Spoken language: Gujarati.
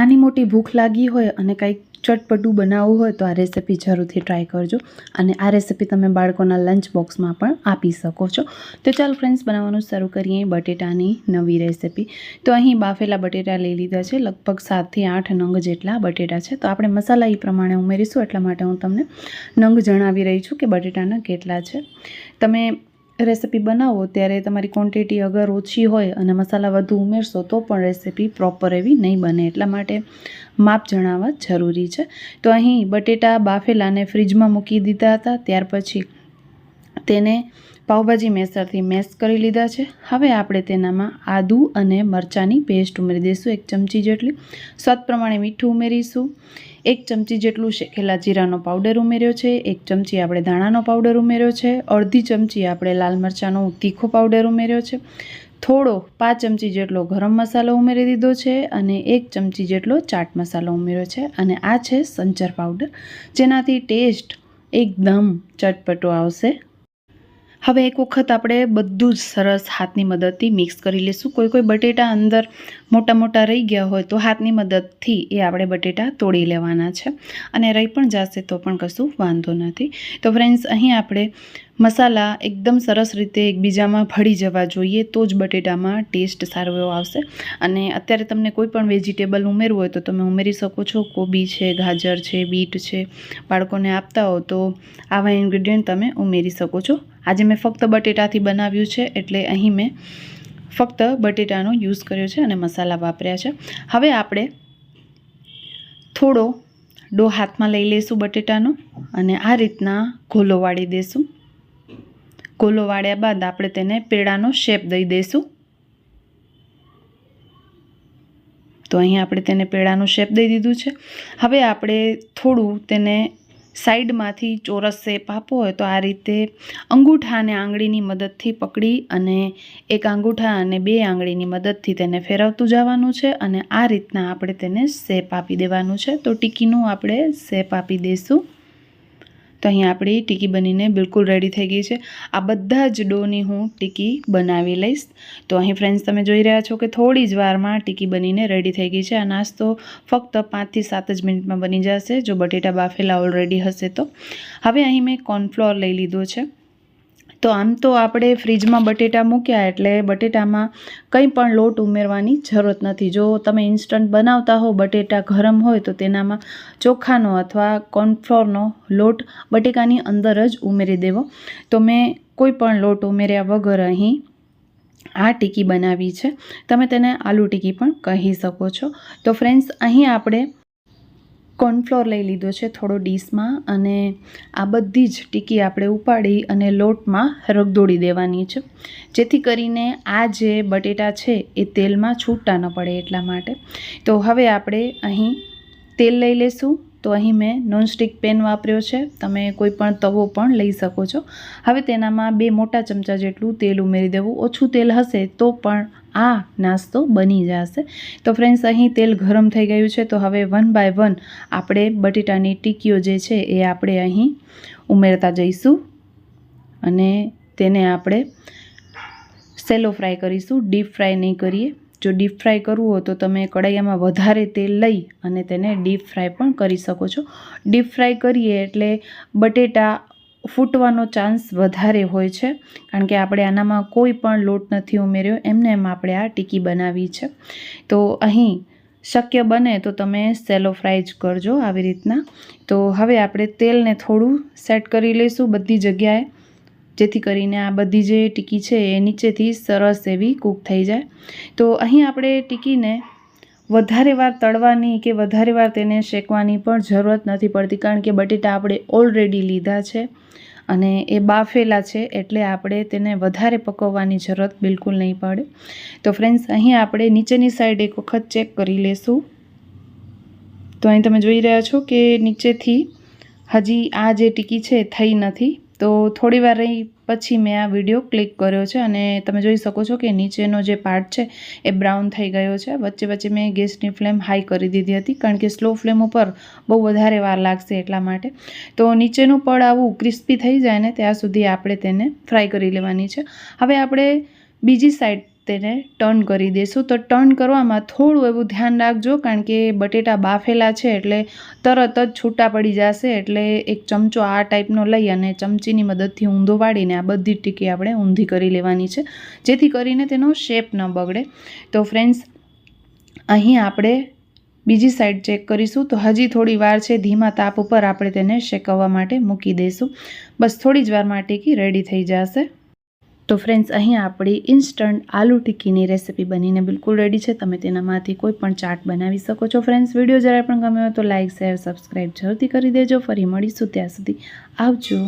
નાની મોટી ભૂખ લાગી હોય અને કંઈક ચટપટું બનાવવું હોય તો આ રેસિપી જરૂરથી ટ્રાય કરજો અને આ રેસિપી તમે બાળકોના લંચ બોક્સમાં પણ આપી શકો છો. તો ચાલો ફ્રેન્ડ્સ બનાવવાનું શરૂ કરીએ બટેટાની નવી રેસિપી તો અહીં બાફેલા બટેટા લઈ લીધા છે, લગભગ સાતથી આઠ નંગ જેટલા બટેટા છે. તો આપણે મસાલા એ પ્રમાણે ઉમેરીશું, એટલા માટે હું તમને નંગ જણાવી રહી છું કે બટેટાના કેટલા છે. તમે રેસિપી બનાવો ત્યારે તમારી ક્વોન્ટિટી અગર ઓછી હોય અને મસાલા વધુ ઉમેરશો, તો પણ રેસીપી પ્રોપર એવી નહીં બને. એટલા માટે માપ જણાવવા જરૂરી છે. તો અહીં બટેટા બાફેલાને ફ્રીજમાં મૂકી દીધા હતા. ત્યાર પછી તેને પાવભાજી મેસરથી મેશ કરી લીધા છે. હવે આપણે તેનામાં આદુ અને મરચાંની પેસ્ટ ઉમેરી દઈશું, એક ચમચી જેટલી. સ્વાદ પ્રમાણે મીઠું ઉમેરીશું. એક ચમચી જેટલું શેકેલા જીરાનો પાવડર ઉમેર્યો છે. એક ચમચી આપણે ધાણાનો પાવડર ઉમેર્યો છે. અડધી ચમચી આપણે લાલ મરચાંનો તીખો પાવડર ઉમેર્યો છે. થોડો પાંચ ચમચી જેટલો ગરમ મસાલો ઉમેરી દીધો છે અને એક ચમચી જેટલો ચાટ મસાલો ઉમેર્યો છે. અને આ છે સંચર પાવડર. જેનાથી ટેસ્ટ એકદમ ચટપટો આવશે. હવે એક વખત આપણે બધું જ સરસ હાથની મદદથી મિક્સ કરી લઈશું કોઈ કોઈ બટેટા અંદર મોટા મોટા રહી ગયા હોય તો હાથની મદદથી એ આપણે બટેટા તોડી લેવાના છે. અને રહી પણ જશે તો પણ કશું વાંધો નથી. તો ફ્રેન્ડ્સ અહીં આપણે મસાલા એકદમ સરસ રીતે એકબીજામાં ભળી જવા જોઈએ તો જ બટેટામાં ટેસ્ટ સારો એવો આવશે. અને અત્યારે તમને કોઈ પણ વેજીટેબલ ઉમેરવું હોય તો તમે ઉમેરી શકો છો. કોબી છે, ગાજર છે, બીટ છે. બાળકોને આપતા હો તો આવા ઇન્ગ્રીડિયન્ટ તમે ઉમેરી શકો છો. આજે મેં ફક્ત બટેટાથી બનાવ્યું છે એટલે અહીં મેં ફક્ત બટેટાનો યુઝ કર્યો છે અને મસાલા વાપર્યા છે. હવે આપણે થોડો ડો હાથમાં લઈ લઈશું બટેટાનો અને આ રીતના ઘોલો વાળી દઈશું ઘોલો વાળ્યા બાદ આપણે તેને પેડાનો શેપ દઈ દઈશું તો અહીં આપણે તેને પેડાનો શેપ દઈ દીધું છે. હવે આપણે થોડું તેને સાઈડમાંથી ચોરસ શેપ આપવો હોય તો આ રીતે અંગૂઠા અને આંગળીની મદદથી પકડી અને એક અંગૂઠા અને બે આંગળીની મદદથી તેને ફેરવતું જવાનું છે અને આ રીતના આપણે તેને શેપ આપી દેવાનું છે. તો ટીકીનું આપણે શેપ આપી દઈશું. તો અહીં આપણી ટીકી બનીને બિલકુલ રેડી થઈ ગઈ છે. આ બધા જ ડોની હું ટીકી બનાવી લઈશ. તો અહીં ફ્રેન્ડ્સ તમે જોઈ રહ્યા છો કે થોડી જ વારમાં ટીકી બનીને રેડી થઈ ગઈ છે. આ નાસ્તો ફક્ત પાંચથી સાત જ મિનિટમાં બની જશે, જો બટેટા બાફેલા ઓલરેડી હશે તો. હવે અહીં મેં કોર્નફ્લોર લઈ લીધો છે. તો આમ તો આપણે ફ્રીજમાં બટેટા મૂક્યા એટલે બટેટામાં કંઈ પણ લોટ ઉમેરવાની જરૂરત નથી. જો તમે ઇન્સ્ટન્ટ બનાવતા હો, બટેટા ગરમ હોય તો તેનામાં ચોખાનો અથવા કોર્નફ્લોરનો લોટ બટેકાની અંદર જ ઉમેરી દેવો. તો મેં કોઈ પણ લોટ ઉમેર્યા વગર અહીં આ ટીકી બનાવી છે. તમે તેને આલુ ટીકી પણ કહી શકો છો. તો ફ્રેન્ડ્સ, અહીં આપણે કોર્નફ્લોર લઈ લીધો છે થોડો ડીશમાં અને આ બધી જ ટીકી આપણે ઉપાડી અને લોટમાં રગદોડી દેવાની છે. જેથી કરીને આ જે બટેટા છે એ તેલમાં છૂટતા ન પડે એટલા માટે. તો હવે આપણે અહીં તેલ લઈ લેશું. તો અહીં મેં નોનસ્ટિક પેન વાપર્યો છે. તમે કોઈ પણ તવો પણ લઈ શકો છો. હવે તેનામાં બે મોટા ચમચા જેટલું તેલ ઉમેરી દેવું. ઓછું તેલ હશે તો પણ આ નાસ્તો બની જશે. તો ફ્રેન્ડ્સ અહીં તેલ ગરમ થઈ ગયું છે. તો હવે વન બાય વન આપણે બટેટાની ટીકીઓ જે છે એ આપણે અહીં ઉમેરતા જઈશું. અને તેને આપણે સેલો ફ્રાય કરીશું. ડીપ ફ્રાય નહીં કરીએ. જો ડીપ ફ્રાય કરવું હોય તો તમે કડાઈયામાં વધારે તેલ લઈ અને તેને ડીપ ફ્રાય પણ કરી શકો છો. ડીપ ફ્રાય કરીએ એટલે બટેટા ફૂટવાનો ચાન્સ વધારે હોય છે, કારણ કે આપણે આનામાં કોઈ પણ લોટ નથી ઉમેર્યો, એમને એમ આપણે આ ટીકી બનાવી છે. તો અહીં શક્ય બને તો તમે સેલો ફ્રાય જ કરજો આવી રીતના. તો હવે આપણે તેલને થોડું સેટ કરી લઈશું બધી જગ્યાએ. જેથી કરીને આ બધી જે ટીકી છે એ નીચેથી સરસ એવી કૂક થઈ જાય. તો અહીં આપણે ટીકીને વધારે વાર તળવાની કે વધારે વાર તેને શેકવાની પણ જરૂરત નથી પડતી, કારણ કે બટેટા આપણે ઓલરેડી લીધા છે અને એ બાફેલા છે એટલે આપણે તેને વધારે પકવવાની જરૂરત બિલકુલ નહીં પડે. તો ફ્રેન્ડ્સ અહીં આપણે નીચેની સાઈડ એક વખત ચેક કરી લેશું. તો અહીં તમે જોઈ રહ્યા છો કે નીચેથી હજી આ જે ટીકી છે થઈ નથી. તો થોડી વાર રહી પછી મેં આ વીડિયો ક્લિક કર્યો છે અને તમે જોઈ શકો છો કે નીચેનો જે પાર્ટ છે એ બ્રાઉન થઈ ગયો છે. વચ્ચે વચ્ચે મેં ગેસની ફ્લેમ હાઈ કરી દીધી હતી કારણ કે સ્લો ફ્લેમ ઉપર બહુ વધારે વાર લાગશે એટલા માટે. તો નીચેનું પડ આવું ક્રિસ્પી થઈ જાય ને ત્યાં સુધી આપણે તેને ફ્રાય કરી લેવાની છે. હવે આપણે બીજી સાઈડ તેને ટર્ન કરી દઈશું તો ટર્ન કરવામાં થોડું એવું ધ્યાન રાખજો, કારણ કે બટેટા બાફેલા છે એટલે તરત જ છૂટા પડી જશે. એટલે એક ચમચો આ ટાઈપનો લઈ અને ચમચીની મદદથી ઊંધો વાળીને આ બધી ટીકી આપણે ઊંધી કરી લેવાની છે. જેથી કરીને તેનો શેપ ન બગડે. તો ફ્રેન્ડ્સ અહીં આપણે બીજી સાઈડ ચેક કરીશું. તો હજી થોડી વાર છે, ધીમા તાપ ઉપર આપણે તેને શેકવવા માટે મૂકી દઈશું બસ થોડી જ વારમાં ટીકી રેડી થઈ જશે. તો ફ્રેન્ડ્સ અહીં આપણી ઇન્સ્ટન્ટ આલુ ટિક્કીની રેસીપી બનીને બિલકુલ રેડી છે. તમે તેનામાંથી કોઈ પણ ચાટ બનાવી શકો છો. ફ્રેન્ડ્સ વીડિયો જ્યારે પણ ગમ્યો હોય તો લાઇક શેર સબસ્ક્રાઈબ જરૂરથી કરી દેજો. ફરી મળીશું ત્યાં સુધી. આવજો.